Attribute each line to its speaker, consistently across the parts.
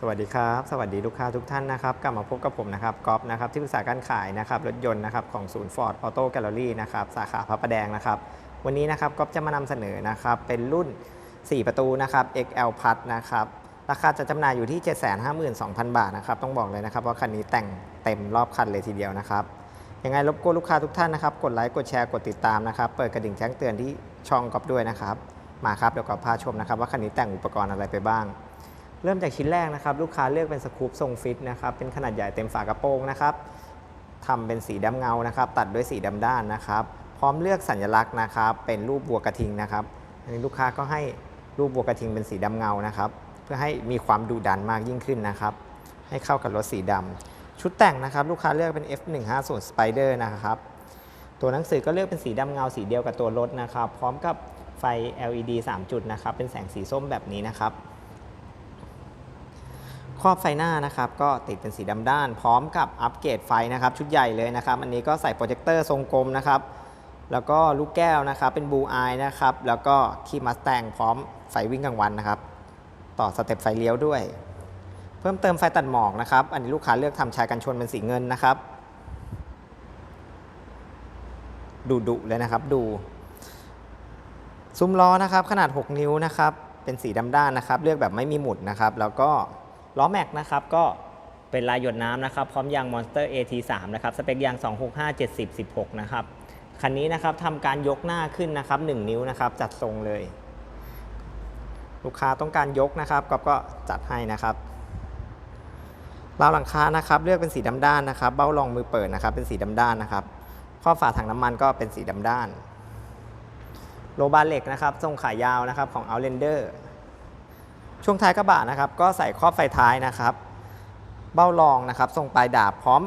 Speaker 1: สวัสดีครับ สวัสดีลูกค้าทุกท่านนะครับ กลับมาพบกับผมนะครับก๊อฟนะครับที่ปรึกษาการขายนะครับรถยนต์นะครับของศูนย์ฟอร์ดออโต้แกลเลอรี่นะครับสาขาพระประแดงนะครับวันนี้นะครับก๊อฟจะมานำเสนอนะครับเป็นรุ่น 4 ประตูนะครับ XL p l u นะครับราคาจะจำหน่ายอยู่ที่ 752,000 บาทนะครับต้องบอกเลยนะครับว่าคันนี้แต่งเต็มรอบคันเลยทีเดียวนะครับยังไงรบกวนลูกค้าทุกท่านนะครับกดไลค์กดแชร์กดติดตามนะครับเปิดกระดิ่งแจ้งเตือนที่ช่องก๊อฟด้วยนะครับมาครับเดี๋ยวก๊อฟพาชมนะครับว่าคันนี้แต่งอุปกรณ์อะไรไปบ้าง เริ่มจากชิ้นแรกนะครับ ลูกค้าเลือกเป็นสกู๊ปทรงฟิตนะครับ เป็นขนาดใหญ่เต็มฝากระโปรงนะครับทำเป็นสีดำเงานะครับ ตัดด้วยสีดำด้านนะครับ พร้อมเลือกสัญลักษณ์นะครับ เป็นรูปบัวกระทิงนะครับอันนี้ลูกค้าก็ให้รูปบัวกระทิงเป็นสีดำเงานะครับ เพื่อให้มีความดุดันมากยิ่งขึ้นนะครับ ให้เข้ากับรถสีดำชุดแต่งนะครับ ลูกค้าเลือกเป็น F150 Spider นะครับ ตัวหนังสือก็เลือกเป็นสีดำเงาสีเดียวกับตัวรถนะครับ พร้อมกับไฟ LED 3 จุดนะครับ เป็นแสงสีส้มแบบนี้นะครับ รอบไฟหน้านะครับก็ติดเป็นสีดำด้าน พร้อมกับอัปเกรดไฟนะครับ ชุดใหญ่เลยนะครับอันนี้ก็ใส่โปรเจคเตอร์ทรงกลมนะครับแล้วก็ลูกแก้วนะครับเป็นบูอายนะครับแล้วก็คีมัสแตงพร้อมไฟวิ่งกลางวันนะครับ ต่อสเต็ปไฟเลี้ยวด้วย เพิ่มเติมไฟตัดหมอกนะครับ อันนี้ลูกค้าเลือกทำชายกันชนเป็นสีเงินนะครับดุดุเลยนะครับดู ซุ้มล้อนะครับขนาด 6 นิ้วนะครับเป็นสีดำด้านนะครับ เลือกแบบไม่มีหมุดนะครับ แล้วก็ ล้อแม็กนะครับก็เป็นลายหยดน้ำนะครับพร้อมยาง Monster AT3 นะครับสเปคยาง 265 70 16 นะครับคันนี้นะครับทำการยกหน้าขึ้นนะครับ 1 นิ้วนะครับจัดทรงเลย ลูกค้าต้องการยกนะครับก็ก็จัดให้นะครับราวหลังคานะครับเลือกเป็นสีดำด้านนะครับ เบ้ารองมือเปิดนะครับ เป็นสีดำด้านนะครับข้อฝาถังน้ำมันก็เป็นสีดำด้าน โลบาร์เหล็กนะครับทรงขายาวนะครับของ Outlander ช่วงท้ายกระบะนะครับ ก็ใส่ครอบไฟท้ายนะครับ เบ้ารองนะครับ ทรงปลายดาบพร้อม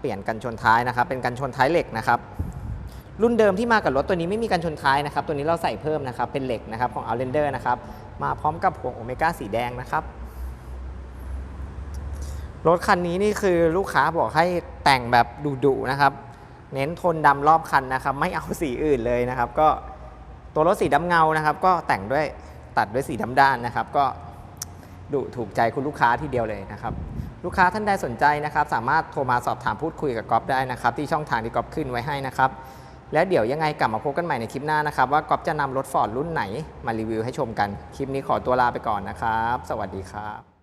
Speaker 1: เปลี่ยนกันชนท้ายนะครับ เป็นกันชนท้ายเหล็กนะครับ รุ่นเดิมที่มากับรถตัวนี้ไม่มีกันชนท้ายนะครับ ตัวนี้เราใส่เพิ่มนะครับ เป็นเหล็กนะครับของ Outlander นะครับ มาพร้อมกับห่วงโอเมก้าสีแดงนะครับ รถคันนี้นี่คือลูกค้าบอกให้แต่งแบบดุๆนะครับ เน้นโทนดำรอบคันนะครับ ไม่เอาสีอื่นเลยนะครับ ก็ตัวรถสีดำเงานะครับ ก็แต่งด้วยตัดด้วยสีดำด้านนะครับ ก็ ดูถูกใจคุณลูกค้าทีเดียวเลยนะครับ ลูกค้าท่านใดสนใจนะครับ สามารถโทรมาสอบถามพูดคุยกับก๊อฟได้นะครับ ที่ช่องทางที่ก๊อฟขึ้นไว้ให้นะครับ แล้วเดี๋ยวยังไงกลับมาพบกันใหม่ในคลิปหน้านะครับ ว่าก๊อฟจะนำรถฟอร์ดรุ่นไหนมารีวิวให้ชมกัน คลิปนี้ขอตัวลาไปก่อนนะครับ สวัสดีครับ